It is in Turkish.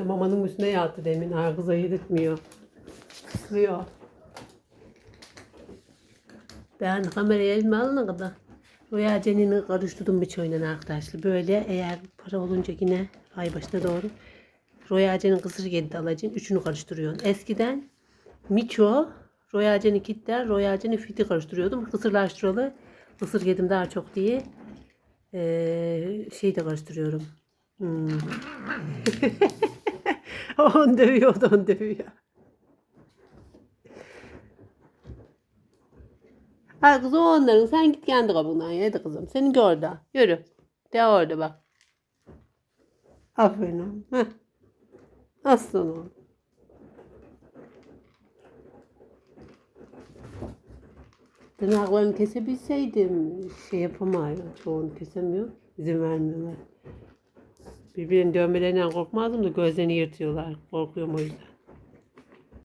İşte mamanın üstüne yattı demin. Ha kıza yedirtmiyor. Kıslıyor. Ben kamerayı elime alana kadar Roya Cenini karıştırdım bir çoyla arkadaşlar. Böyle eğer para olunca yine ay başına doğru Roya Cen'in kısır yedi alacaksın. Üçünü karıştırıyorsun. Eskiden Miço, Roya Cen'i kitler, Roya Cen'i fiti karıştırıyordum. Kısırlaştıralı. Kısır yedim daha çok diye. Ee, şey de karıştırıyorum. Hmm. on dövüyor, o da on dövüyor. Ha kızım onların sen git kendi kabından ye kızım. Seninki orada. Yürü. De orada bak. Aferin oğlum. Heh. Aslan oğlum. Tırnaklarını kesebilseydim şey yapamıyorum. Çoğunu kesemiyor. İzin vermiyorlar. Birbirinin dövmelerinden korkmazdım da gözlerini yırtıyorlar. Korkuyorum o yüzden.